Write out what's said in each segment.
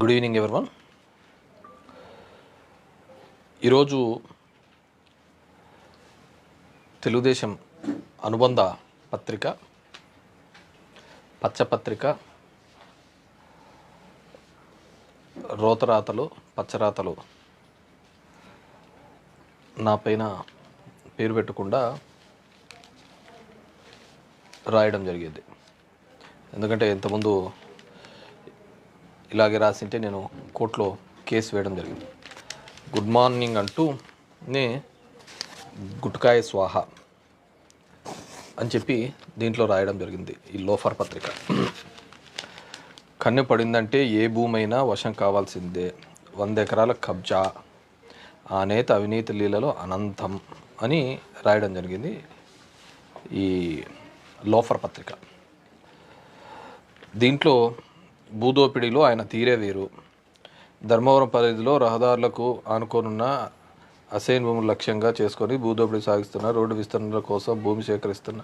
Good evening everyone ఈరోజు తెలుగుదేశం అనుబంధ పత్రిక పచ్చపత్రిక రోతరాతలు పచ్చరాతలు నా పైన పేరు పెట్టకుండా రాయడం జరిగేది. ఎందుకంటే ఇంతకుముందు ఇలాగే రాసింటే నేను కోర్టులో కేసు వేయడం జరిగింది. గుడ్ మార్నింగ్ అంటూ నే గుట్కాయ స్వాహ అని చెప్పి దీంట్లో రాయడం జరిగింది ఈ లోఫర్ పత్రిక. కన్ను పడిందంటే ఏ భూమి అయినా వశం కావాల్సిందే. వంద ఎకరాల కబ్జా. ఆ నేత అవినీతి లీలలో అనంతం అని రాయడం జరిగింది ఈ లోఫర్ పత్రిక. దీంట్లో భూదోపిడీలో ఆయన తీరే వేరు. ధర్మవరం పరిధిలో రహదారులకు ఆనుకోనున్న అసైన్ భూములు లక్ష్యంగా చేసుకొని భూదోపిడీ సాగిస్తున్న రోడ్డు విస్తరణల కోసం భూమి సేకరిస్తున్న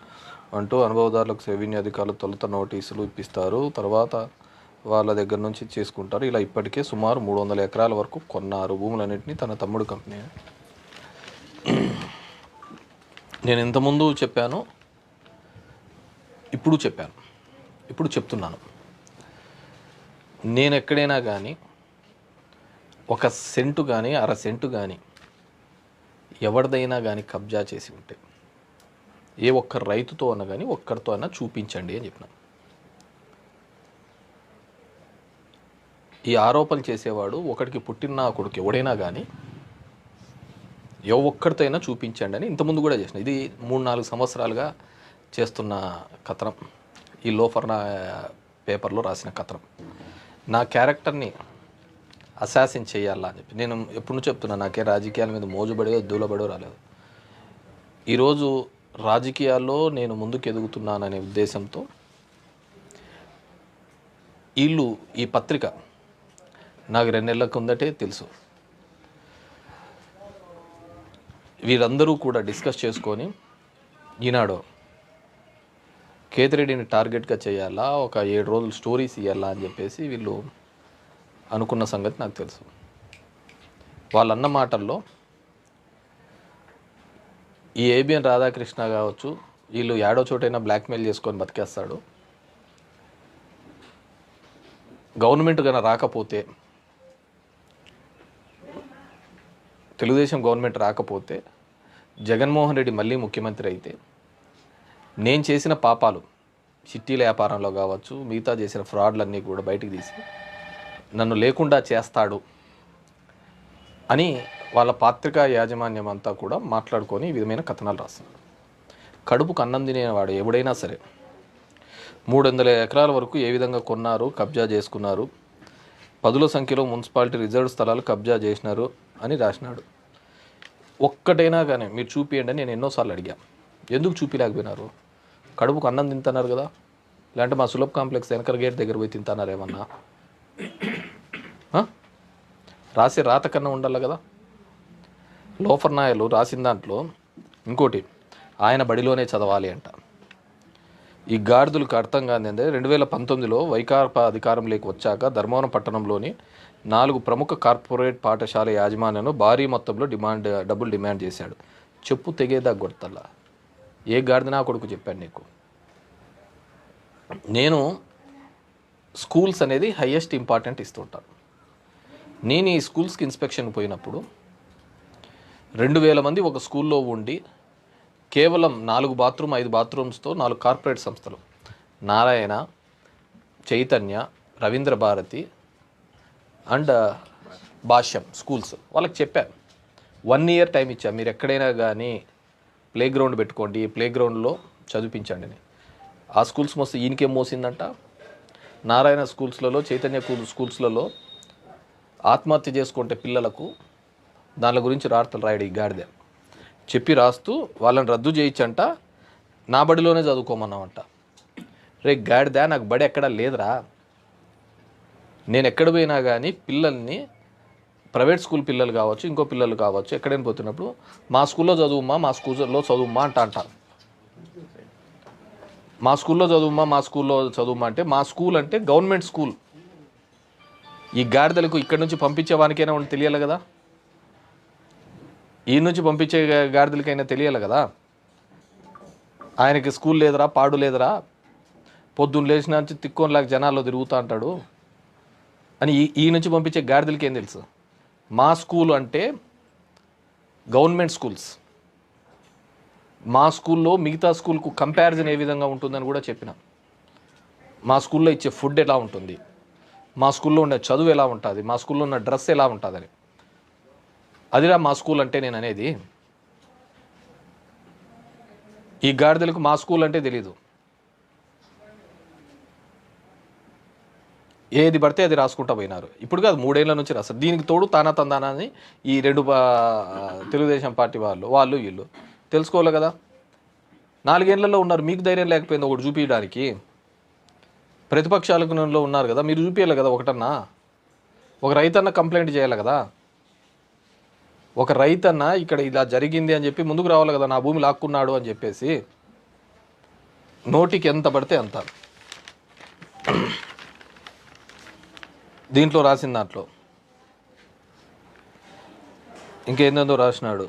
అంటూ అనుభవదారులకు రెవెన్యూ అధికారులు తొలుత నోటీసులు ఇప్పిస్తారు. తర్వాత వాళ్ళ దగ్గర నుంచి చేసుకుంటారు. ఇలా ఇప్పటికే సుమారు మూడు వందల ఎకరాల వరకు కొన్నారు భూములన్నింటినీ తన తమ్ముడు కంపెనీ. నేను ఇంతకుముందు చెప్పాను ఇప్పుడు చెప్పాను ఇప్పుడు చెప్తున్నాను. నేను ఎక్కడైనా కానీ ఒక సెంటు కానీ అర సెంటు కానీ ఎవరిదైనా కానీ కబ్జా చేసి ఉంటే ఏ ఒక్క రైతుతో అన్నా కానీ ఒక్కరితో అన్నా చూపించండి అని చెప్పిన. ఈ ఆరోపణలు చేసేవాడు ఒకడికి పుట్టిన కొడుకు ఎవడైనా కానీ ఏ ఒక్కడితో అయినా చూపించండి అని ఇంతకుముందు కూడా చేసిన. ఇది మూడు నాలుగు సంవత్సరాలుగా చేస్తున్న కథనం. ఈ లోఫర్ నా పేపర్లో రాసిన కథనం. నా క్యారెక్టర్ని అసాసిన్ చేయాలా అని చెప్పి. నేను ఎప్పుడు చెప్తున్నా నాకే రాజకీయాల మీద మోజుబడో దూలబడో రాలేదు. ఈరోజు రాజకీయాల్లో నేను ముందుకు ఎదుగుతున్నాననే ఉద్దేశంతో వీళ్ళు ఈ పత్రిక నాకు రెండు నెలల కిందటే తెలుసు. వీరందరూ కూడా డిస్కస్ చేసుకొని ఈనాడు కేతిరెడ్డిని టార్గెట్గా చేయాలా? ఒక ఏడు రోజులు స్టోరీస్ ఇవ్వాలా అని చెప్పేసి వీళ్ళు అనుకున్న సంగతి నాకు తెలుసు. వాళ్ళన్న మాటల్లో ఈ ఏబిఎన్ రాధాకృష్ణ కావచ్చు వీళ్ళు ఏడో చోటైనా బ్లాక్మెయిల్ చేసుకొని బతికేస్తాడు. గవర్నమెంట్ కన్నా రాకపోతే తెలుగుదేశం గవర్నమెంట్ రాకపోతే జగన్మోహన్ రెడ్డి మళ్ళీ ముఖ్యమంత్రి అయితే నేను చేసిన పాపాలు చిట్టీల వ్యాపారంలో కావచ్చు మిగతా చేసిన ఫ్రాడ్లన్నీ కూడా బయటికి తీసి నన్ను లేకుండా చేస్తాడు అని వాళ్ళ పాత్రికా యాజమాన్యం అంతా కూడా మాట్లాడుకొని ఈ విధమైన కథనాలు రాస్తున్నారు. కడుపుకు అన్నం తినేవాడు ఎవడైనా సరే. మూడు వందల ఎకరాల వరకు ఏ విధంగా కొన్నారు కబ్జా చేసుకున్నారు పదుల సంఖ్యలో మున్సిపాలిటీ రిజర్వ్ స్థలాలు కబ్జా చేసినారు అని రాసినాడు. ఒక్కటైనా కానీ మీరు చూపియండి అని నేను ఎన్నోసార్లు అడిగాను ఎందుకు చూపిలేకపోయినారు? కడుపుకు అన్నం తింటున్నారు కదా. లేదంటే మా సులభ్ కాంప్లెక్స్ వెనకర గేట్ దగ్గర పోయి తింటున్నారు ఏమన్నా? రాసే రాత కన్నా ఉండాలి కదా. లోఫర్ నాయలు రాసిన దాంట్లో ఇంకోటి ఆయన బడిలోనే చదవాలి అంట. ఈ గాడిదలకు అర్థం కానిందే రెండు వేల పంతొమ్మిదిలో వైకాపా అధికారంలోకి వచ్చాక ధర్మవరం పట్టణంలోని నాలుగు ప్రముఖ కార్పొరేట్ పాఠశాల యాజమాన్యను భారీ మొత్తంలో డిమాండ్ డబ్బులు డిమాండ్ చేశాడు. చెప్పు తెగేదా కొడతల్లా? ఏ గాడిద కొడుకు చెప్పాను నీకు? నేను స్కూల్స్ అనేది హయ్యెస్ట్ ఇంపార్టెంట్ ఇస్తుంటాను నేను ఈ స్కూల్స్కి ఇన్స్పెక్షన్ పోయినప్పుడు రెండు వేల మంది ఒక స్కూల్లో ఉండి కేవలం నాలుగు బాత్రూమ్ ఐదు బాత్రూమ్స్తో నాలుగు కార్పొరేట్ సంస్థలు. Narayana Chaitanya Ravindra Bharati and Bhashyam schools. వాళ్ళకి చెప్పాను వన్ ఇయర్ టైం ఇచ్చా. మీరు ఎక్కడైనా కానీ ప్లే గ్రౌండ్ పెట్టుకోండి ప్లే గ్రౌండ్లో చదివించండి. అని ఆ స్కూల్స్ మోస్తే ఈయనకేం మోసిందంట? నారాయణ స్కూల్స్లలో చైతన్య స్కూల్స్లలో ఆత్మహత్య చేసుకుంటే పిల్లలకు దాని గురించి రాతలు రాయడు ఈ గాడిద. చెప్పి రాస్తూ వాళ్ళని రద్దు చేయించంట నా బడిలోనే చదువుకోమన్నామంట రే గాడిద నాకు బడి ఎక్కడా లేదురా. నేను ఎక్కడ పోయినా కానీ పిల్లల్ని ప్రైవేట్ స్కూల్ పిల్లలు కావచ్చు ఇంకో పిల్లలు కావచ్చు ఎక్కడైనా పోతున్నప్పుడు మా స్కూల్లో చదువుమా మా స్కూల్లో చదువుమా అంట అంటారు. మా స్కూల్లో చదువుమా మా స్కూల్లో చదువుమా అంటే మా స్కూల్ అంటే గవర్నమెంట్ స్కూల్. ఈ గాడిదలకు ఇక్కడి నుంచి పంపించే వానికైనా తెలియాలి కదా? ఈ నుంచి పంపించే గాడిదలకైనా తెలియాలి కదా? ఆయనకి స్కూల్ లేదురా పాడు లేదురా? పొద్దున్న లేచిన నుంచి తిక్కోనిలాగా జనాల్లో తిరుగుతూ అంటాడు. అని ఈ ఈ నుంచి పంపించే గాడిదలకి ఏం తెలుసు? మా స్కూల్ అంటే గవర్నమెంట్ స్కూల్స్. మా స్కూల్లో మిగతా స్కూల్కు కంపారిజన్ ఏ విధంగా ఉంటుందని కూడా చెప్పిన. మా స్కూల్లో ఇచ్చే ఫుడ్ ఎలా ఉంటుంది? మా స్కూల్లో ఉండే చదువు ఎలా ఉంటుంది? మా స్కూల్లో ఉన్న డ్రెస్ ఎలా ఉంటుందని. అదిరా మా స్కూల్ అంటే నేను అనేది. ఈ గాడిదలకు మా స్కూల్ అంటే తెలీదు. ఏది పడితే అది రాసుకుంటా పోయినారు. ఇప్పుడు కాదు మూడేళ్ళ నుంచి రాస్తారు. దీనికి తోడు తానా తందానా అని ఈ రెండు పా- తెలుగుదేశం పార్టీ వాళ్ళు వాళ్ళు వీళ్ళు. తెలుసుకోవాలి కదా? నాలుగేళ్ళలో ఉన్నారు. మీకు ధైర్యం లేకపోయింది ఒకటి చూపించడానికి ప్రతిపక్షాలకు ఉన్నారు కదా? మీరు చూపించాలి కదా ఒకటన్నా? ఒక రైతన్న కంప్లైంట్ చేయాలి కదా? ఒక రైతన్న ఇక్కడ ఇలా జరిగింది అని చెప్పి ముందుకు రావాలి కదా? నా భూమి లాక్కున్నాడు అని చెప్పేసి నోటికి ఎంత పడితే అంత. దీంట్లో రాసిన దాంట్లో. ఇంకేందేందో రాసినాడు.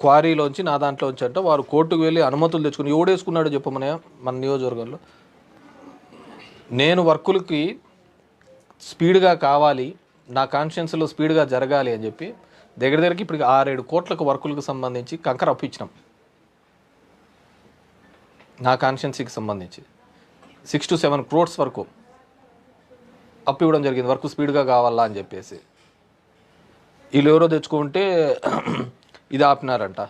క్వారీలోంచి నా దాంట్లోంచి అంటే వారు కోర్టుకు వెళ్ళి అనుమతులు తెచ్చుకుని ఎవడేసుకున్నాడు చెప్పమనే మన నియోజకవర్గంలో. నేను వర్కులకి స్పీడ్గా కావాలి నా కాన్షియన్స్లో స్పీడ్గా జరగాలి అని చెప్పి దగ్గర దగ్గరికి ఇప్పుడు ఆరేడు కోట్లకు వర్కులకు సంబంధించి కంకర అప్పించినాం నా కాన్షియన్సీకి సంబంధించి. సిక్స్ టు సెవెన్ క్రోడ్స్ వరకు అప్పు ఇవ్వడం జరిగింది. వర్క్ స్పీడ్గా కావాలా అని చెప్పేసి. వీళ్ళు ఎవరో తెచ్చుకుంటే ఇది ఆపినారంట.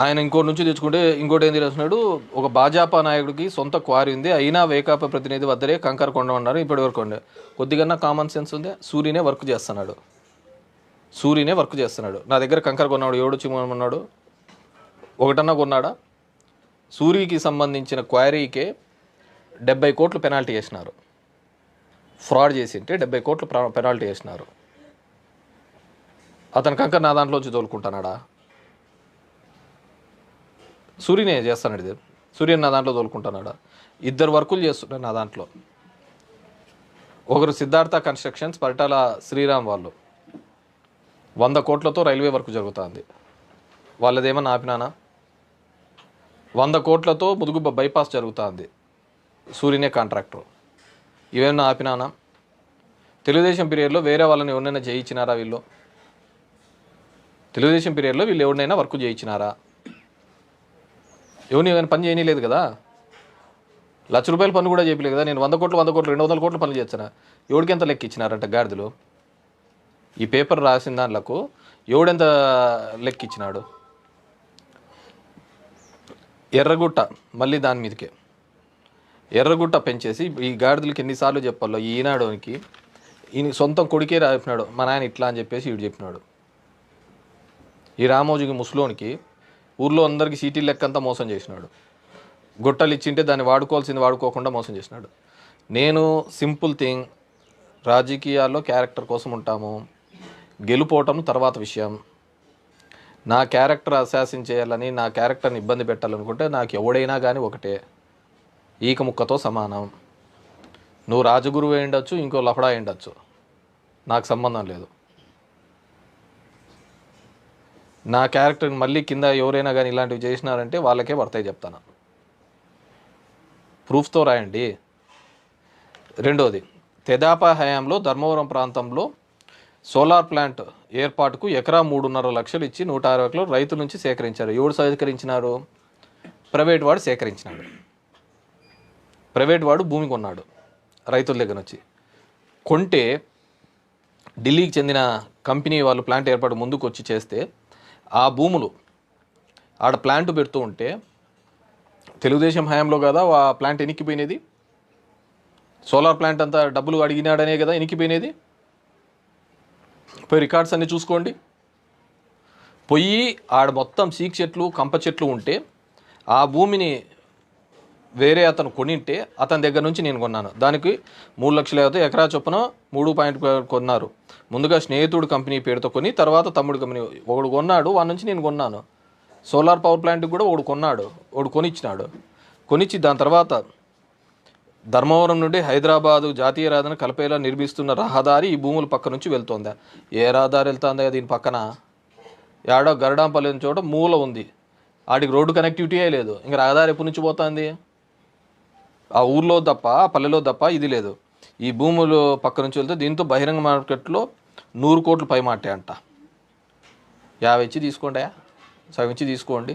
ఆయన ఇంకోటి నుంచి తెచ్చుకుంటే ఇంకోటి ఏం రాసినాడు ఒక భాజపా నాయకుడికి సొంత క్వారీ ఉంది. అయినా వేకాప ప్రతినిధి వద్దరే కంకర కొండమన్నారు. ఇప్పటి వరకు ఉండే. కొద్దిగా కామన్ సెన్స్ ఉంది. సూర్యనే వర్క్ చేస్తున్నాడు. సూర్యనే వర్క్ చేస్తున్నాడు. నా దగ్గర కంకర కొన్నాడు ఎవడు? చిమ్మన్నాడు ఒకటన్నా కొన్నాడా? సూరికి సంబంధించిన క్వారీకే డెబ్బై కోట్లు పెనాల్టీ వేసినారు. ఫ్రాడ్ చేసి ఉంటే డెబ్బై కోట్లు పెనాల్టీ వేసినారు. అతని కంకర నా దాంట్లోంచి తోలుకుంటానాడా? సూర్యనే చేస్తాడు ఇది. సూర్యని నా దాంట్లో తోలుకుంటున్నాడా ఇద్దరు వర్కులు చేస్తున్నారు నా దాంట్లో. ఒకరు సిద్ధార్థ కన్స్ట్రక్షన్స్ పరిటాల శ్రీరామ్ వాళ్ళు. వంద కోట్లతో రైల్వే వర్క్ జరుగుతుంది. వాళ్ళదేమన్నా ఆపినానా? వంద కోట్లతో ముదుగు బైపాస్ జరుగుతుంది. సూర్యనే కాంట్రాక్టర్. ఇవేమన్నా ఆపినానా? తెలుగుదేశం పీరియడ్లో వేరే వాళ్ళని ఎవరినైనా చేయించినారా వీళ్ళు? తెలుగుదేశం పీరియడ్లో వీళ్ళు ఎవరినైనా వర్క్ చేయించినారా? ఎవరిని ఏమైనా పని చేయలేదు కదా? లక్ష రూపాయల పని కూడా చేయలేదు కదా? నేను వంద కోట్లు వంద కోట్లు రెండు వందల కోట్లు పనులు చేస్తాను ఎవడికి ఎంత లెక్క ఇచ్చినారంట గాడిదలు? ఈ పేపర్ రాసిన దాంట్లకు ఎవడెంత లెక్క ఇచ్చినాడు? ఎర్రగుట్ట మళ్ళీ దాని మీదకే. ఎర్రగుట్ట పెంచేసి ఈ గాడిదలకి ఎన్నిసార్లు చెప్పాలో ఈనాడుకి ఈయన సొంతం కొడుకే రాపినాడు మా నాయన ఇట్లా అని చెప్పేసి వీడు చెప్పినాడు. ఈ రామోజీకి ముసలోనికి ఊర్లో అందరికీ సీటీ లెక్కంతా మోసం చేసినాడు. గుట్టలు ఇచ్చింటే దాన్ని వాడుకోవాల్సింది వాడుకోకుండా మోసం చేసినాడు. నేను సింపుల్ థింగ్ రాజకీయాల్లో క్యారెక్టర్ కోసం ఉంటాము గెలుపోవటం తర్వాత విషయం నా క్యారెక్టర్ అశాసిన్ చేయాలని నా క్యారెక్టర్ని ఇబ్బంది పెట్టాలనుకుంటే నాకు ఎవడైనా కానీ ఒకటే. ఈక ముక్కతో సమానం. నువ్వు రాజగురువు అయి ఇంకో లఫడా అయ్యిండొచ్చు నాకు సంబంధం లేదు. నా క్యారెక్టర్ని మళ్ళీ కింద ఎవరైనా కానీ ఇలాంటివి చేసినారంటే వాళ్ళకే పడతాయి చెప్తాను. ప్రూఫ్తో రాయండి. రెండోది తెదాపా హయాంలో ధర్మవరం ప్రాంతంలో సోలార్ ప్లాంట్ ఏర్పాటుకు ఎకరా మూడున్నర లక్షలు ఇచ్చి నూట అరవై రైతుల నుంచి సేకరించారు. ఎవడు సేకరించినారు? ప్రైవేట్ వాడు సేకరించినాడు. ప్రైవేట్ వాడు భూమి కొన్నాడు రైతుల దగ్గర నుంచి. కొంటే ఢిల్లీకి చెందిన కంపెనీ వాళ్ళు ప్లాంట్ ఏర్పాటు ముందుకు వచ్చి చేస్తే ఆ భూములు ఆడ ప్లాంట్ పెడుతూ ఉంటే తెలుగుదేశం హయాంలో కదా ఆ ప్లాంట్ ఎనిక్కిపోయినది సోలార్ ప్లాంట్ అంతా డబ్బులు అడిగినాడనే కదా ఎనిక్కిపోయినది పోయి రికార్డ్స్ అన్నీ చూసుకోండి. పొయ్యి ఆడ మొత్తం సీక్ చెట్లు కంప చెట్లు ఉంటే ఆ భూమిని వేరే అతను కొనింటే అతని దగ్గర నుంచి నేను కొన్నాను. దానికి మూడు లక్షల యాభై ఎకరా చొప్పున మూడు పాయింట్ కొన్నారు. ముందుగా స్నేహితుడు కంపెనీ పేరుతో కొని తర్వాత తమ్ముడు కంపెనీ. ఒకడు కొన్నాడు వాడి నుంచి నేను కొన్నాను. సోలార్ పవర్ ప్లాంట్కి కూడా ఒకడు కొన్నాడు ఒకడు కొనిచ్చినాడు. కొనిచ్చి దాని తర్వాత ధర్మవరం నుండి హైదరాబాదు జాతీయ రహదారిని కలిపేలా నిర్మిస్తున్న రహదారి ఈ భూముల పక్క నుంచి వెళ్తుందా. ఏ రహదారి వెళ్తుందా దీని పక్కన? ఏడో గరడాంపల్లి చోట మూల ఉంది. ఆడికి రోడ్డు కనెక్టివిటీయే లేదు. ఇంకా రహదారి ఎప్పటి నుంచి పోతుంది? ఆ ఊర్లో తప్ప ఆ పల్లెలో తప్ప ఇది లేదు. ఈ భూములు పక్క నుంచి వెళ్తే దీంతో బహిరంగ మార్కెట్లో నూరు కోట్లు పై మాటే అంట యాభై ఇచ్చి తీసుకోండి సగం ఇచ్చి తీసుకోండి.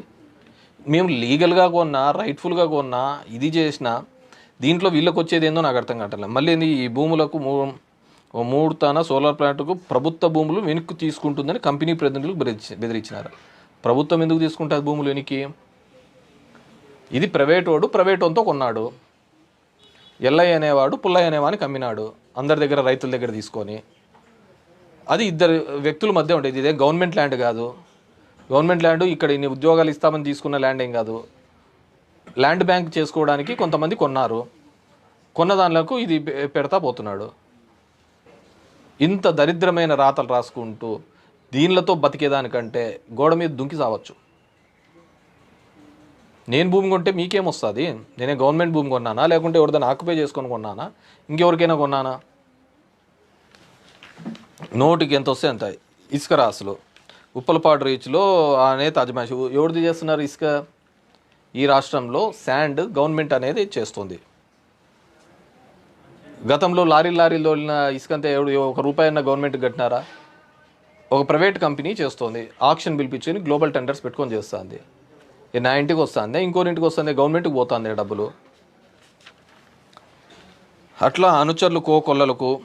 మేము లీగల్గా కొన్నా రైట్ఫుల్గా కొన్నా ఇది చేసినా దీంట్లో వీళ్ళకి వచ్చేది ఏందో నాకు అర్థం కావట్లేదు. మళ్ళీ ఈ భూములకు మూ మూడు తన సోలార్ ప్లాంట్కు ప్రభుత్వ భూములు వెనక్కి తీసుకుంటుందని కంపెనీ ప్రతినిధులకు బెదిరించి బెదిరించినారు. ప్రభుత్వం ఎందుకు తీసుకుంటుంది భూములు వెనక్కి? ఇది ప్రైవేట్ వాడు ప్రైవేట్ వంతో కొన్నాడు. ఎల్లయ్య అనేవాడు పుల్లయ్య అనేవాడిని కమ్మినాడు. అందరి దగ్గర రైతుల దగ్గర తీసుకొని. అది ఇద్దరు వ్యక్తుల మధ్య ఉండేది. ఇదే గవర్నమెంట్ ల్యాండ్ కాదు. గవర్నమెంట్ ల్యాండ్ ఇక్కడ ఇన్ని ఉద్యోగాలు ఇస్తామని తీసుకున్న ల్యాండ్ ఏం కాదు. ల్యాండ్ బ్యాంక్ చేసుకోవడానికి కొంతమంది కొన్నారు. కొన్న దానిలకు ఇది పె- పెడతా పోతున్నాడు. ఇంత దరిద్రమైన రాతలు రాసుకుంటూ దీనిలతో బతికేదానికంటే గోడ మీద దుంకి సావచ్చు. నేను భూమి కొంటే మీకేం వస్తుంది నేనే గవర్నమెంట్ భూమి కొన్నానా? లేకుంటే ఎవరిదైనా ఆక్యుపై చేసుకొని కొన్నానా? ఇంకెవరికైనా కొన్నానా? నోటికి ఎంత వస్తే అంత. ఇసుక రాసులు. ఉప్పలపాడు రీచ్లో అనే తాజ్మహల్ ఎవరిది చేస్తున్నారు ఇసుక? ఈ రాష్ట్రంలో శాండ్ గవర్నమెంట్ అనేది చేస్తుంది. గతంలో లారీ లారీలో వెళ్ళిన ఇసుక అంతా ఎవడు ఒక రూపాయి అన్న గవర్నమెంట్ కట్టినారా? ఒక ప్రైవేట్ కంపెనీ చేస్తుంది. ఆక్షన్ పిలిపించుకొని గ్లోబల్ టెండర్స్ పెట్టుకొని చేస్తుంది. నా ఇంటికి వస్తుంది ఇంకోరింటికి వస్తుంది గవర్నమెంట్కి పోతుంది డబ్బులు. అట్లా అనుచరులు కోకొల్లలకు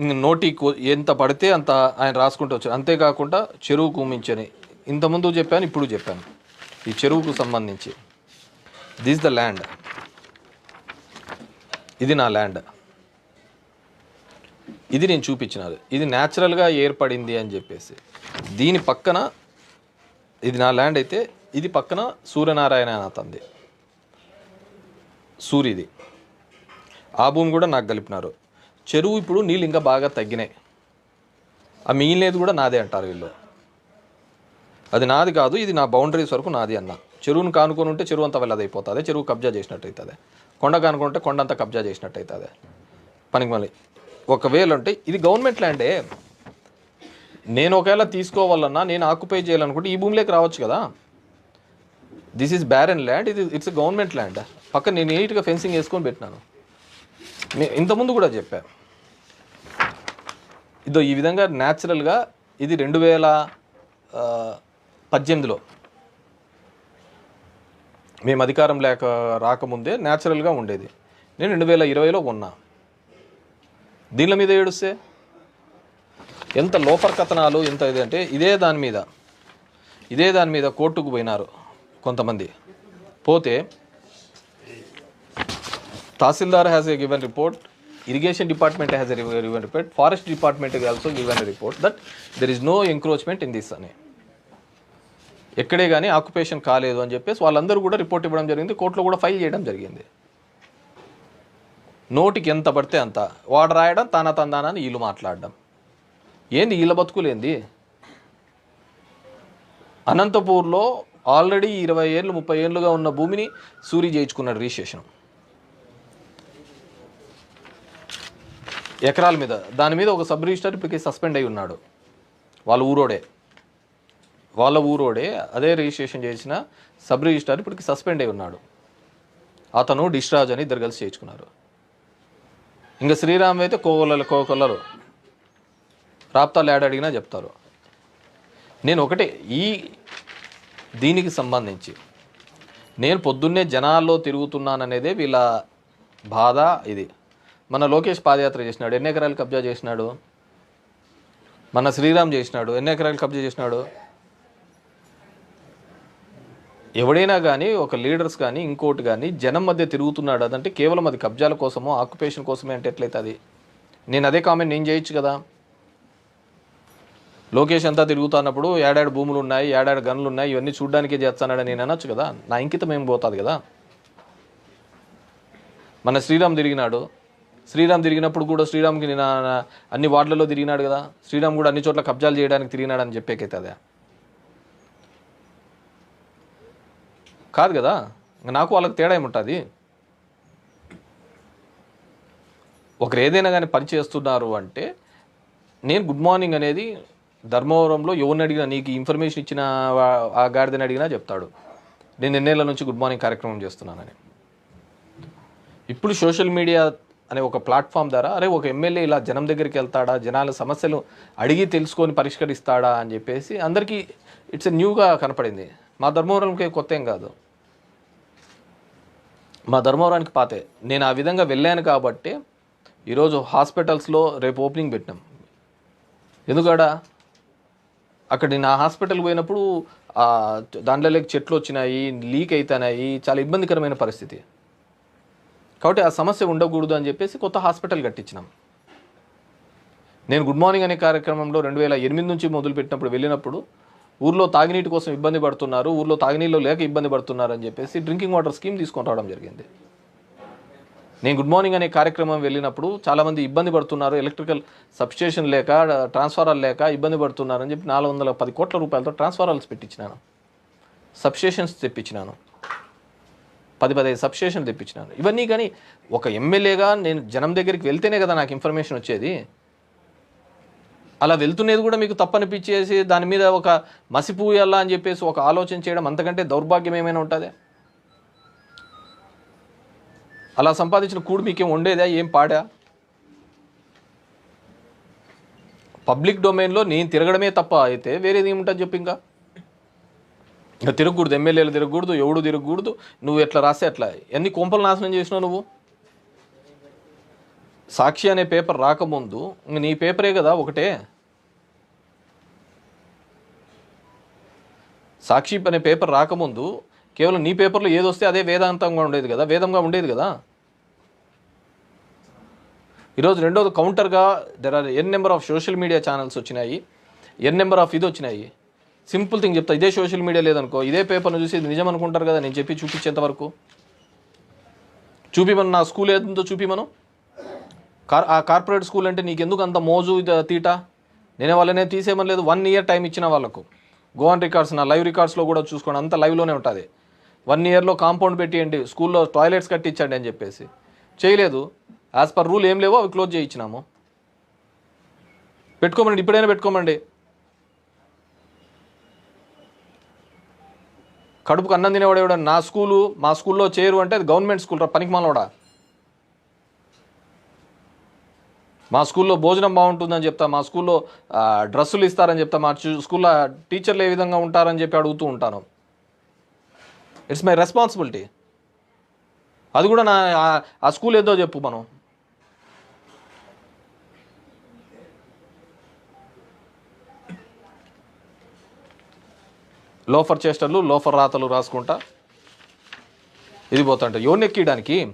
నోటి కో- ఎంత పడితే అంత ఆయన రాసుకుంటూ వచ్చారు. అంతేకాకుండా చెరువు కూమించని ఇంతకుముందు చెప్పాను ఇప్పుడు చెప్పాను. ఈ చెరువుకు సంబంధించి. దిస్ ద ల్యాండ్ ఇది నా ల్యాండ్ ఇది నేను చూపించినది. ఇది న్యాచురల్గా ఏర్పడింది అని చెప్పేసి. దీని పక్కన ఇది నా ల్యాండ్ అయితే ఇది పక్కన సూర్యనారాయణ అని అతంది సూర్యుది. ఆ భూమి కూడా నాకు కలిపినారు. చెరువు ఇప్పుడు నీళ్ళు ఇంకా బాగా తగ్గినాయి. ఆ మిగిలినది కూడా నాదే అంటారు వీళ్ళు. అది నాది కాదు ఇది నా బౌండరీస్ వరకు నాది అన్న. చెరువును కానుకొని ఉంటే చెరువు అంతా వెళ్ళది అయిపోతుంది. చెరువు కబ్జా చేసినట్టు అవుతుంది కొండ కానుకుంటే కొండ అంతా కబ్జా చేసినట్టు అవుతుంది పనికి మళ్ళీ ఒకవేళ అంటే ఇది గవర్నమెంట్ ల్యాండే. నేను ఒకవేళ తీసుకోవాలన్నా నేను ఆక్యుపై చేయాలనుకుంటే ఈ భూమిలోకి రావచ్చు కదా. దిస్ ఈజ్ బ్యారన్ ల్యాండ్ ఇది ఇట్స్ గవర్నమెంట్ ల్యాండ్. పక్కన నేను నీట్గా ఫెన్సింగ్ వేసుకొని పెట్టినాను. ఇంతకుముందు కూడా చెప్పా. ఇదో ఈ విధంగా న్యాచురల్గా ఇది రెండు వేల పద్దెనిమిదిలో మేము అధికారం లేక రాకముందే న్యాచురల్గా ఉండేది. నేను రెండు వేల ఇరవైలో ఉన్నా. దీనిల మీద ఏడుస్తే? ఎంత లోపర్ కథనాలు ఎంత ఇది అంటే ఇదే దాని మీద. ఇదే దాని మీద కోర్టుకు పోయినారు కొంతమంది. పోతే tahsildar has a given report irrigation department has a given report forest department also given report that there is no encroachment in this అని. ఎక్కడే కానీ ఆక్యుపేషన్ కాలేదు అని చెప్పేసి వాళ్ళందరూ కూడా రిపోర్ట్ ఇవ్వడం జరిగింది. కోర్టులో కూడా ఫైల్ చేయడం జరిగింది. నోటికి ఎంత పడితే అంత. వాడు రాయడం తన తందానని వీళ్ళు మాట్లాడడం. ఏంది వీళ్ళ బతుకులేంది? అనంతపూర్లో ఆల్రెడీ ఇరవై ఏళ్ళు ముప్పై ఏళ్ళుగా ఉన్న భూమిని సూరి చేయించుకున్నాడు రిజిస్ట్రేషన్. ఎకరాల మీద. దాని మీద ఒక సబ్ రిజిస్టర్ ఇప్పటికి సస్పెండ్ అయి ఉన్నాడు. వాళ్ళ ఊరోడే. వాళ్ళ ఊరోడే అదే రిజిస్ట్రేషన్ చేసిన సబ్ రిజిస్టార్ ఇప్పటికి సస్పెండ్ అయి ఉన్నాడు. అతను డిశ్రాజ్ అని ఇద్దరు కలిసి చేయించుకున్నారు. ఇంకా శ్రీరామ్ అయితే కోవలలు కోకొల్లరు రాప్తాలు యాడ్ అడిగినా చెప్తారు. నేను ఒకటే ఈ దీనికి సంబంధించి నేను పొద్దున్నే జనాల్లో తిరుగుతున్నాననేదే వీళ్ళ బాధ ఇది. మన లోకేష్ పాదయాత్ర చేసినాడు ఎన్ని ఎకరాలు కబ్జా చేసినాడు? మన శ్రీరామ్ చేసినాడు ఎన్ని ఎకరాలు కబ్జా చేసినాడు? ఎవడైనా కానీ ఒక లీడర్స్ కానీ ఇంకోటి కానీ జనం మధ్య తిరుగుతున్నాడు. అదంటే కేవలం అది కబ్జాల కోసమో ఆక్యుపేషన్ కోసమే అంటే ఎట్లయితే అది? నేను అదే కామెంట్ నేను చేయొచ్చు కదా? లోకేష్ అంతా తిరుగుతున్నప్పుడు ఏడాడు భూములు ఉన్నాయి ఏడాడు గన్లు ఉన్నాయి ఇవన్నీ చూడ్డానికే చేస్తానని నేను అనొచ్చు కదా? నా ఇంకితం ఏం పోతుంది కదా? మన శ్రీరామ్ తిరిగినాడు. శ్రీరామ్ తిరిగినప్పుడు కూడా శ్రీరామ్కి నేను అన్ని వార్డులలో తిరిగినాడు కదా? శ్రీరామ్ కూడా అన్ని చోట్ల కబ్జాలు చేయడానికి తిరిగినాడని చెప్పేకైతే అదే. కాదు కదా. నాకు వాళ్ళకి తేడా ఏముంటుంది? ఒకరు ఏదైనా కానీ పని చేస్తున్నారు అంటే నేను గుడ్ మార్నింగ్ అనేది ధర్మవరంలో ఎవరిని అడిగినా నీకు ఇన్ఫర్మేషన్ ఇచ్చిన ఆ గాడిదని అడిగినా చెప్తాడు. నేను ఎన్నేళ్ళ నుంచి గుడ్ మార్నింగ్ కార్యక్రమం చేస్తున్నానని. ఇప్పుడు సోషల్ మీడియా అనే ఒక ప్లాట్ఫామ్ ద్వారా అరే ఒక ఎమ్మెల్యే ఇలా జనం దగ్గరికి వెళ్తాడా జనాల సమస్యలు అడిగి తెలుసుకొని పరిష్కరిస్తాడా అని చెప్పేసి అందరికీ ఇట్స్ ఎ న్యూగా కనపడింది. మా ధర్మవరంకి కొత్త ఏం కాదు. మా ధర్మవరానికి పాతే. నేను ఆ విధంగా వెళ్ళాను కాబట్టి ఈరోజు హాస్పిటల్స్లో రేపు ఓపెనింగ్ పెట్టినాం. ఎందుకడా? అక్కడ నేను ఆ హాస్పిటల్కి పోయినప్పుడు దాంట్లో చెట్లు వచ్చినాయి లీక్ అవుతున్నాయి చాలా ఇబ్బందికరమైన పరిస్థితి. కాబట్టి ఆ సమస్య ఉండకూడదు అని చెప్పేసి కొత్త హాస్పిటల్ కట్టించినాం. నేను గుడ్ మార్నింగ్ అనే కార్యక్రమంలో రెండు వేల ఎనిమిది నుంచి మొదలుపెట్టినప్పుడు వెళ్ళినప్పుడు ఊర్లో తాగినీటి కోసం ఇబ్బంది పడుతున్నారు ఊర్లో తాగినీళ్ళు లేక ఇబ్బంది పడుతున్నారు అని చెప్పేసి డ్రింకింగ్ వాటర్ స్కీమ్ తీసుకొని రావడం జరిగింది. నేను గుడ్ మార్నింగ్ అనే కార్యక్రమం వెళ్ళినప్పుడు చాలామంది ఇబ్బంది పడుతున్నారు ఎలక్ట్రికల్ సబ్స్టేషన్ లేక ట్రాన్స్ఫారాలు లేక ఇబ్బంది పడుతున్నారు అని చెప్పి నాలుగు వందల పది కోట్ల రూపాయలతో ట్రాన్స్ఫారర్స్ పెట్టించినాను. సబ్స్టేషన్స్ తెప్పించినాను. పది పదిహేను సబ్స్టేషన్ తెప్పించినాను. ఇవన్నీ కానీ ఒక ఎమ్మెల్యేగా నేను జనం దగ్గరికి వెళ్తేనే కదా నాకు ఇన్ఫర్మేషన్ వచ్చేది. అలా వెళ్తున్నది కూడా మీకు తప్పనిపించేసి దాని మీద ఒక మసిపూయల్లా అని చెప్పేసి ఒక ఆలోచన చేయడం అంతకంటే దౌర్భాగ్యం ఏమైనా ఉంటుంది? అలా సంపాదించిన కూడు మీకేం ఉండేదా? ఏం పాడా? పబ్లిక్ డొమైన్లో నేను తిరగడమే తప్ప అయితే వేరేది ఏముంటుంది చెప్పి ఇంకా? ఇంకా తిరగకూడదు ఎమ్మెల్యేలు తిరగకూడదు ఎవడు తిరగకూడదు నువ్వు ఎట్లా రాస్తే అట్లా. ఎన్ని కొంపలు నాశనం చేసినావు నువ్వు? సాక్షి అనే పేపర్ రాకముందు నీ పేపరే కదా ఒకటే. సాక్షి అనే పేపర్ రాకముందు కేవలం నీ పేపర్లో ఏది వస్తే అదే వేదాంతంగా ఉండేది కదా వేదంగా ఉండేది కదా. ఈరోజు రెండోది కౌంటర్గా there are N number of social media channels వచ్చినాయి ఎన్ నెంబర్ ఆఫ్ ఇది వచ్చినాయి. సింపుల్ థింగ్ చెప్తా ఇదే సోషల్ మీడియా లేదనుకో ఇదే పేపర్ను చూసి ఇది నిజం అనుకుంటారు కదా నేను చెప్పి చూపించేంత వరకు. చూపిమను నా స్కూల్ ఏదో చూపిమను. కార్ ఆ కార్పొరేట్ స్కూల్ అంటే నీకు ఎందుకు అంత మోజు తీట? నేనే వాళ్ళనే తీసేయమని లేదు. వన్ ఇయర్ టైం ఇచ్చిన వాళ్ళకు. గోవన్ రికార్డ్స్ నా లైవ్ రికార్డ్స్లో కూడా చూసుకోండి. అంత లైవ్లోనే ఉంటుంది. వన్ ఇయర్లో కాంపౌండ్ పెట్టియండి. స్కూల్లో టాయిలెట్స్ కట్టించండి అని చెప్పేసి. చేయలేదు. యాజ్ పర్ రూల్ ఏం లేవో అవి క్లోజ్ చేయించినాము. పెట్టుకోమండి. ఇప్పుడైనా పెట్టుకోమండి. కడుపుకు అన్నం తినేవాడు ఎవడ నా స్కూలు మా స్కూల్లో చేరు అంటే అది గవర్నమెంట్ స్కూల్ రా పనికి మాలవాడా మా స్కూల్లో భోజనం బాగుంటుందని చెప్తా మా స్కూల్లో డ్రెస్సులు ఇస్తారని చెప్తా మా స్కూల్లో టీచర్లు ఏ విధంగా ఉంటారని చెప్పి అడుగుతూ ఉంటాను. ఇట్స్ మై రెస్పాన్సిబిలిటీ అది కూడా నా ఆ- స్కూల్ ఏదో చెప్పు మనం. లోఫర్ చేష్టలు లోఫర్ రాతలు రాసుకుంటా. ఇది పోతుంట ఎవరిని ఎక్కియడానికి?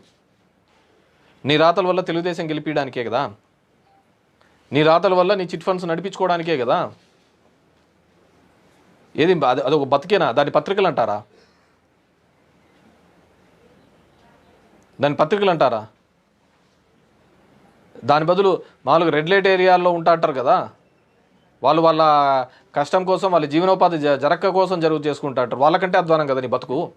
నీ రాతల వల్ల తెలుగుదేశం గెలిపించడానికే కదా? నీ రాతల వల్ల నీ చిట్ ఫండ్స్ నడిపించుకోవడానికే కదా? ఏది అది అదొక బతికేనా? దాని పత్రికలు అంటారా? దాని పత్రికలు అంటారా? దాని బదులు మామూలుగా రెడ్ లైట్ ఏరియాల్లో ఉంటాంటారు కదా? వాళ్ళు వాళ్ళ కష్టం కోసం వాళ్ళ జీవనోపాధి జ- జరక్క కోసం జరుగు చేసుకుంటారు వాళ్ళకంటే అధ్వానం కదా నీ బతుకు?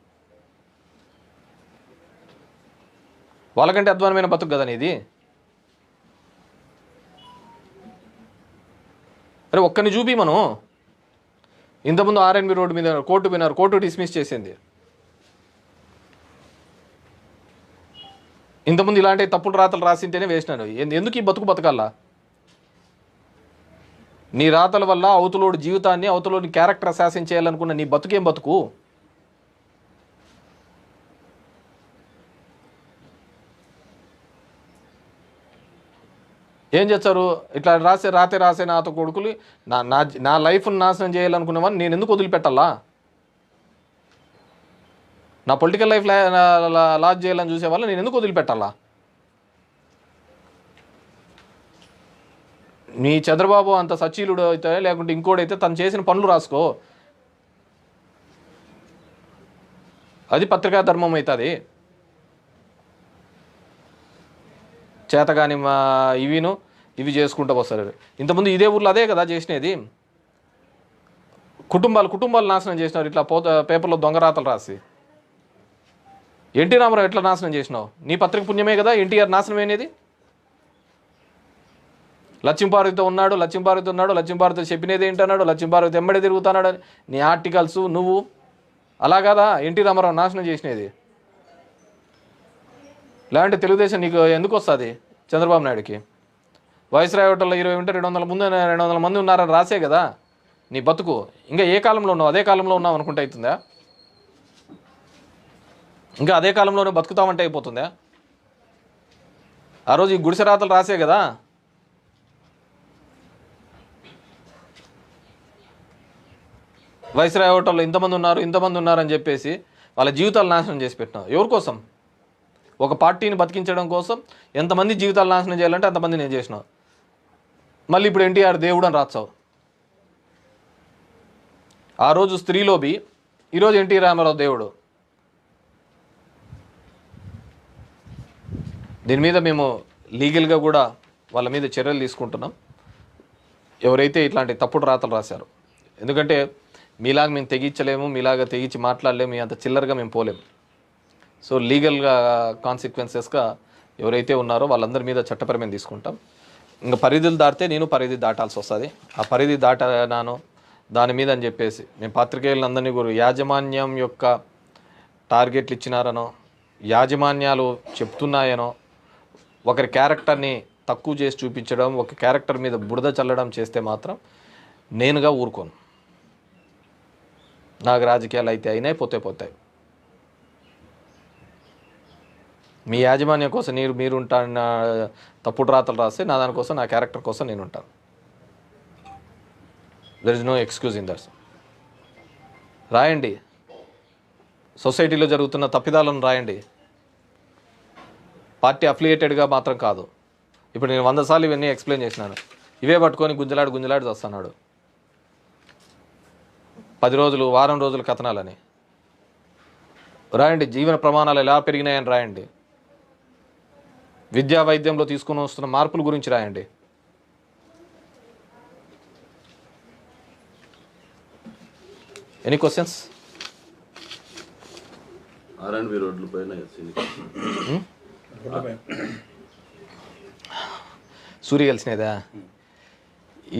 వాళ్ళకంటే అధ్వానమైన బతుకు కదా నీది? అరే ఒక్కని చూపి మనం. ఇంతకుముందు ఆర్ఎన్బి రోడ్డు మీద కోర్టు పోయినారు కోర్టు డిస్మిస్ చేసింది. ఇంతకుముందు ఇలాంటి తప్పుడు రాతలు రాసింటేనే వేసినాను ఎందుకు ఈ బతుకు బతకాలా? నీ రాతల వల్ల అవతలోడు జీవితాన్ని అవతలోని క్యారెక్టర్ అసాసిన్ చేయాలనుకున్న నీ బతుకేం బతుకు? ఏం చేస్తారు? ఇట్లా రాసే రాతే రాసే నాతో కొడుకులు నా నా నా లైఫ్ను నాశనం చేయాలనుకున్నవని నేను ఎందుకు వదిలిపెట్టాలా? నా పొలిటికల్ లైఫ్ లాజ్ చేయాలని చూసే వాళ్ళు నేను ఎందుకు వదిలిపెట్టాలా? నీ చంద్రబాబు అంత సచీలుడు అయితే లేకుంటే ఇంకోడైతే తను చేసిన పనులు రాసుకో. అది పత్రికా ధర్మం అవుతుంది. చేతగాని మా ఇవిను ఇవి చేసుకుంటూ వస్తారు. ఇంతకుముందు ఇదే ఊర్లో అదే కదా చేసినది? కుటుంబాలు కుటుంబాలు నాశనం చేసినారు. ఇట్లా పోత పేపర్లో దొంగరాతలు రాసి. ఎన్టీ రామారావు ఎట్లా నాశనం చేసినావు? నీ పత్రిక పుణ్యమే కదా? ఎన్టీఆర్ నాశనం అనేది లక్ష్మీపార్వతితో ఉన్నాడు లక్ష్మీపార్వతి ఉన్నాడు లక్ష్మీపార్వతి చెప్పినది ఏంటన్నాడు లక్ష్మీపార్వతి ఎమ్మడే తిరుగుతున్నాడు నీ ఆర్టికల్స్ నువ్వు. అలా కదా? ఎన్టీ రామారావు నాశనం చేసినది. లేదంటే తెలుగుదేశం నీకు ఎందుకు వస్తుంది? చంద్రబాబు నాయుడుకి. వైస్రాయ్ హోటల్లో ఇరవై ఉంటే రెండు వందల ముందు రెండు వందల మంది ఉన్నారని రాసే కదా. నీ బతుకు. ఇంకా ఏ కాలంలో ఉన్నావు? అదే కాలంలో ఉన్నావు అనుకుంటే అవుతుందా ఇంకా అదే కాలంలోనే బతుకుతామంటే అయిపోతుందా? ఆ రోజు ఈ గుడిసె రాతలు రాసే కదా. వైస్రాయ్ హోటల్లో ఇంతమంది ఉన్నారు ఇంతమంది ఉన్నారని చెప్పేసి వాళ్ళ జీవితాలు నాశనం చేసి పెట్టినావు. ఎవరి కోసం? ఒక పార్టీని బతికించడం కోసం ఎంతమంది జీవితాలు నాశనం చేయాలంటే అంతమంది నేను చేసినావు మళ్ళీ ఇప్పుడు ఎన్టీఆర్ దేవుడు అని రాసావు ఆ రోజు స్త్రీలోబి ఈరోజు ఎన్టీ రామారావు దేవుడు. దీని మీద మేము లీగల్గా కూడా వాళ్ళ మీద చర్యలు తీసుకుంటున్నాం. ఎవరైతే ఇట్లాంటి తప్పుడు రాతలు రాశారు. ఎందుకంటే మీలాగా మేము తెగించలేము మీలాగా తెగించి మాట్లాడలేము అంత చిల్లరగా మేము పోలేము. సో లీగల్గా కాన్సిక్వెన్సెస్గా ఎవరైతే ఉన్నారో వాళ్ళందరి మీద చట్టపరమైన తీసుకుంటాం. ఇంకా పరిధులు దాటితే నేను పరిధి దాటాల్సి వస్తుంది. ఆ పరిధి దాటనాను దాని మీద అని చెప్పేసి మేము పాత్రికేయులందరినీ కూడా యాజమాన్యం యొక్క టార్గెట్లు ఇచ్చినారనో యాజమాన్యాలు చెప్తున్నాయనో ఒకరి క్యారెక్టర్ని తక్కువ చేసి చూపించడం ఒక క్యారెక్టర్ మీద బురద చల్లడం చేస్తే మాత్రం నేనుగా ఊరుకోను. నాకు రాజకీయాలు అయితే అయినాయి పోతే పోతాయి. మీ యాజమాన్యం కోసం మీరు మీరు నా తప్పుడు రాతలు రాస్తే నా దానికోసం నా క్యారెక్టర్ కోసం నేను ఉంటాను. There is no excuse in దర్స్ రాయండి. సొసైటీలో జరుగుతున్న తప్పిదాలను రాయండి. పార్టీ అఫిలియేటెడ్గా మాత్రం కాదు. ఇప్పుడు నేను వంద సార్లు ఇవన్నీ ఎక్స్ప్లెయిన్ చేసినాను. ఇవే పట్టుకొని గుంజలాడు గుంజలాడు వస్తున్నాడు పది రోజులు వారం రోజులు కథనాలని. రాయండి జీవన ప్రమాణాలు ఎలా పెరిగినాయని రాయండి. విద్యా వైద్యంలో తీసుకుని వస్తున్న మార్పుల గురించి రాయండి. ఎనీ క్వశ్చన్స్ రోడ్ల పైన సూర్య కలిసినదా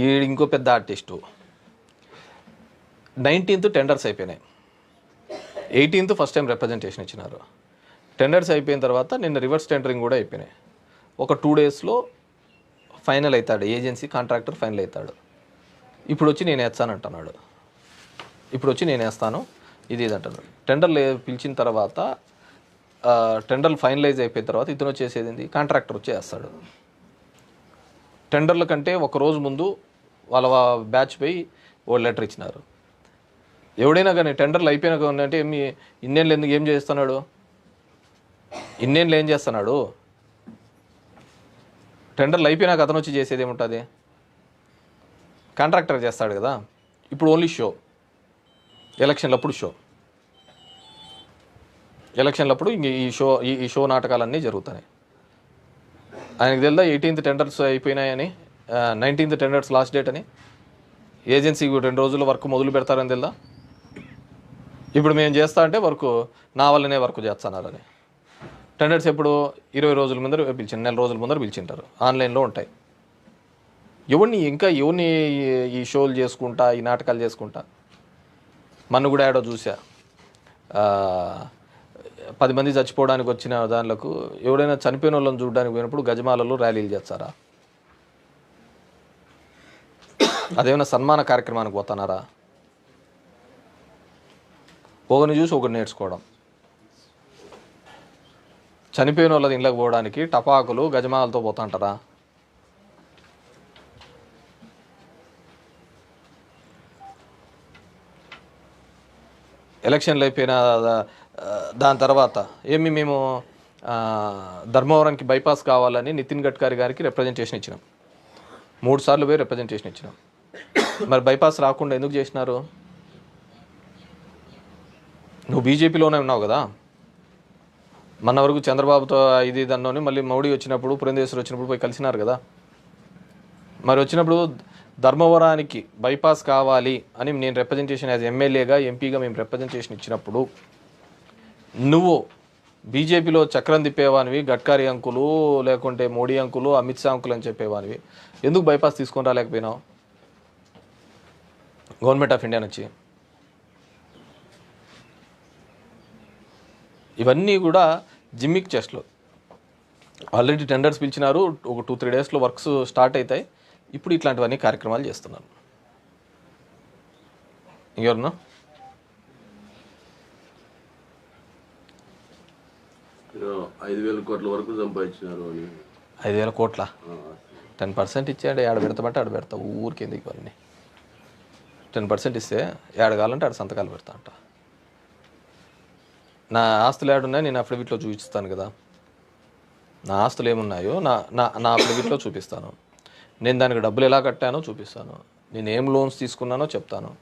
ఈ ఇంకో పెద్ద ఆర్టిస్టు. నైన్టీన్త్ టెండర్స్ అయిపోయినాయి. ఎయిటీన్త్ ఫస్ట్ టైం రిప్రజెంటేషన్ ఇచ్చినారు. టెండర్స్ అయిపోయిన తర్వాత నిన్న రివర్స్ టెండరింగ్ కూడా అయిపోయినాయి. ఒక టూ డేస్లో ఫైనల్ అవుతాడు. ఏజెన్సీ కాంట్రాక్టర్ ఫైనల్ అవుతాడు. ఇప్పుడు వచ్చి నేను వేస్తానంటున్నాడు ఇప్పుడు వచ్చి నేను వేస్తాను. ఇది ఇది అంటున్నాడు. టెండర్లు పిలిచిన తర్వాత టెండర్లు ఫైనలైజ్ అయిపోయిన తర్వాత ఇతను వచ్చేసేది కాంట్రాక్టర్ వచ్చి వేస్తాడు. టెండర్ల కంటే ఒక రోజు ముందు వాళ్ళ బ్యాచ్ పోయి ఓ లెటర్ ఇచ్చినారు. ఎవడైనా కానీ టెండర్లు అయిపోయినా అంటే ఏమి ఇన్నేళ్ళు ఎందుకు ఏం చేస్తున్నాడు? ఇన్నేళ్ళు ఏం చేస్తున్నాడు? టెండర్లు అయిపోయినాక అతను వచ్చి చేసేది ఏముంటుంది? కాంట్రాక్టర్ చేస్తాడు కదా. ఇప్పుడు ఓన్లీ షో ఎలక్షన్లప్పుడు షో ఎలక్షన్లప్పుడు ఇంక ఈ షో ఈ ఈ షో నాటకాలన్నీ జరుగుతున్నాయి. ఆయనకు తెలుదా ఎయిటీన్త్ టెండర్స్ అయిపోయినాయని? నైన్టీన్త్ టెండర్స్ లాస్ట్ డేట్ అని? ఏజెన్సీకి రెండు రోజులు వర్క్ మొదలు పెడతారని తెలుదా? ఇప్పుడు మేము చేస్తా అంటే వర్క్ నా వల్లనే వర్క్ చేస్తున్నారని. టెండర్స్ ఎప్పుడు ఇరవై రోజుల ముందర పిలిచిన నెల రోజుల ముందర పిలిచింటారు. ఆన్లైన్లో ఉంటాయి. ఎవరిని ఇంకా ఎవరిని ఈ- షోలు చేసుకుంటా ఈ నాటకాలు చేసుకుంటా? మన కూడా ఏడో చూసా. పది మంది చచ్చిపోవడానికి వచ్చిన దానిలకు ఎవడైనా చనిపోయిన వాళ్ళని చూడడానికి పోయినప్పుడు గజమాలలో ర్యాలీలు చేస్తారా? అదేమైనా సన్మాన కార్యక్రమానికి పోతున్నారా? ఒకరిని చూసి ఒకరు నేర్చుకోవడం చనిపోయిన వాళ్ళది ఇళ్ళకి పోవడానికి టపాకులు గజమాలతో పోతుంటారా? ఎలక్షన్లు అయిపోయిన దాని తర్వాత ఏమి మేము ధర్మవరంకి బైపాస్ కావాలని నితిన్ గడ్కరీ గారికి రిప్రజెంటేషన్ ఇచ్చినాం. మూడు సార్లు పోయి రిప్రజెంటేషన్ ఇచ్చినాం. మరి బైపాస్ రాకుండా ఎందుకు చేసినారు? నువ్వు బీజేపీలోనే ఉన్నావు కదా? మన వరకు చంద్రబాబుతో ఇది దానిలోని మళ్ళీ మౌడీ వచ్చినప్పుడు పురంధేశ్వర్ వచ్చినప్పుడు పోయి కలిసినారు కదా. మరి వచ్చినప్పుడు ధర్మవరానికి బైపాస్ కావాలి అని నేను రిప్రజెంటేషన్ యాజ్ ఎమ్మెల్యేగా ఎంపీగా మేము రిప్రజెంటేషన్ ఇచ్చినప్పుడు నువ్వు బీజేపీలో చక్రం తిప్పేవానివి గడ్కరీ అంకులు లేకుంటే మోడీ అంకులు అమిత్ షా అంకులు అని చెప్పేవానివి. ఎందుకు బైపాస్ తీసుకొని రాలేకపోయినావు? గవర్నమెంట్ ఆఫ్ ఇండియా నుంచి. ఇవన్నీ కూడా జిమ్మిక్ చెస్ట్లు ఆల్రెడీ టెండర్స్ పిలిచినారు ఒక టూ త్రీ డేస్లో వర్క్స్ స్టార్ట్ అవుతాయి ఇప్పుడు ఇట్లాంటివన్నీ కార్యక్రమాలు చేస్తున్నారు. ఇంకెవరన్నా? మీరు ఐదు వేల కోట్ల వరకు సంపాదించినారు అని ఐదు వేల కోట్ల? టెన్ పర్సెంట్ ఇచ్చాడు ఆడ పెడతామంటే ఆడ పెడతా ఊరికి ఎందుకు టెన్ పర్సెంట్ ఇస్తే ఏడ కావాలంటే ఆడ సంతకాలు పెడతా అంట. నా ఆస్తులు ఏడున్నాయో నేను అఫిడవిట్లో చూపిస్తాను కదా. నా ఆస్తులు ఏమున్నాయో నా నా నా అఫిడవిట్లో చూపిస్తాను. నేను దానికి డబ్బులు ఎలా కట్టానో చూపిస్తాను. నేను ఏం లోన్స్ తీసుకున్నానో చెప్తాను.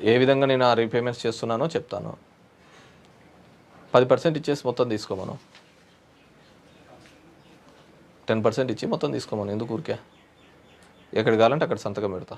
ఏ విధంగా నేను ఆ రీపేమెంట్స్ చేస్తున్నానో చెప్తాను. పది పర్సెంట్ ఇచ్చేసి మొత్తం తీసుకోమను. టెన్ పర్సెంట్ ఇచ్చి మొత్తం తీసుకోమను. ఎందుకు ఊరికే? ఎక్కడికి కావాలంటే అక్కడ సంతకం పెడతా.